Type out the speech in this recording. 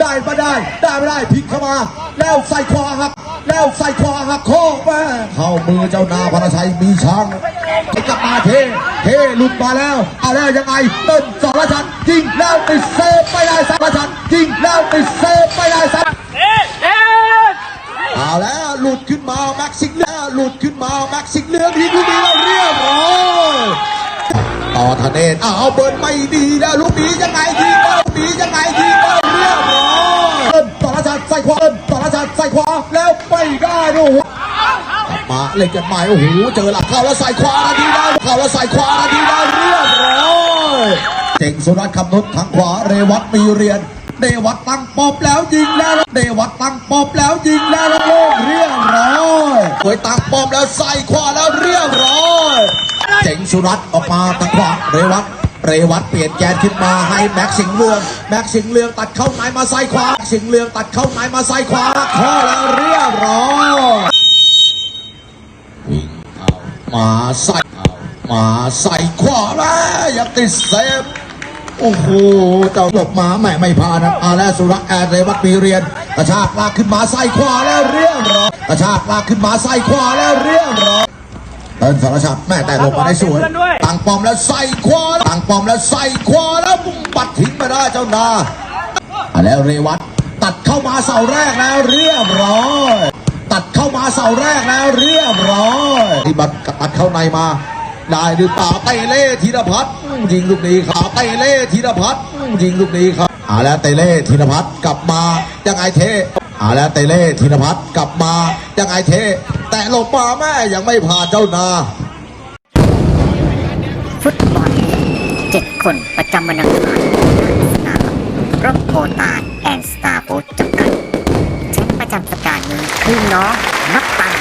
ได้ไม่ได้พลิกเข้ามา แล้วใส่ขวาหัก แล้วใส่ขวาหักโค้งมาเข้ามือเจ้านาพรชัยมีช่างไปกลับมาเท เทหลุดมาแล้วเอาแล้วยังไงเต้นสารชันยิงแล้วไปเซฟไม่ได้สารชันยิงแล้วไปเซฟไม่ได้สารเอาแล้วหลุดขึ้นมาแม็กซิกเลือหลุดขึ้นมาแม็กซิกเลือทีลูก เนศเอาเบิร์นไม่ดีแล้วลูกนี้ยังไงทีเบิร์นนี้ยังไงทีเบิร์นเรียบร้อยเอิ้นต่อราชันใส่ขวาเอิ้นต่อราชันใส่ขวาแล้วไม่ได้ด้วยโอ้โหกลับมาเล่นกันใหม่โอ้โหเจอหลักเข้าแล้วใส่ขวานาทีแล้วเข้าแล้วใส่ขวานาทีแล้วเรียบร้อยเจ๋งสุรัตน์คำนุษทางขวาเรวัตมีเรียนเดวัดตั้งปอบแล้วยิงแล้วเดวัดตั้งปอบแล้วยิงแล้วโล่งเรียบร้อยหวยตั้งปอบแล้วใส่ขวาแล้วเรียบร้อย เจ๋งสุรัตออกมาทางขวาเรวัตเรวัตเปลี่ยนแกนขึ้นมาให้แม็กสิงเรืองแม็กสิงเรืองตัดเข้าในมาใส่ขวาสิงเรืองตัดเข้าในมาใส่ขวาข้อแล้วเรียบร้อยวิ่งเอามาใส่เอามาใส่ขวาแล้วยังติดเซฟโอ้โหเจ้าหลบมาแม่ไม่พานะอาแล้วสุรแอดเรวัตมีเรียนกระชากลากขึ้นมาใส่ขวาแล้วเรียบร้อยกระชากลากขึ้นมาใส่ขวาแล้วเรียบร้อย เดินสารชัดแม่แต่ลงมาได้สวยต่างปอมแล้วใส่ขวาต่างปอมแล้วใส่ขวาแล้วบุ้งปัดทิ้งไปได้เจ้านาอะแล้วเรวัตตัดเข้ามาเสาแรกแล้วเรียบร้อยตัดเข้ามาเสาแรกแล้วเรียบร้อยที่บัตรตัดเข้าในมาได้หรือเปล่าเตเล่ธีรพัฒน์ยิงลูกนี้ครับเตเล่ธีรพัฒน์ยิงลูกนี้ครับเอาแล้วเตเล่ธีรพัฒน์กลับมายังไงเทเอาแล้วเตเล่ธีรพัฒน์กลับมา ยังไงเท แต่ลงมาแม่ยังไม่ผ่านเจ้านา ฟุตบอลเจ็ดคนประจำวันอังคารสนามรบโพตาแอนสตาร์ฟูดจำกัดแชมป์ประจำสัปดาห์นี้คือน้องนักปัน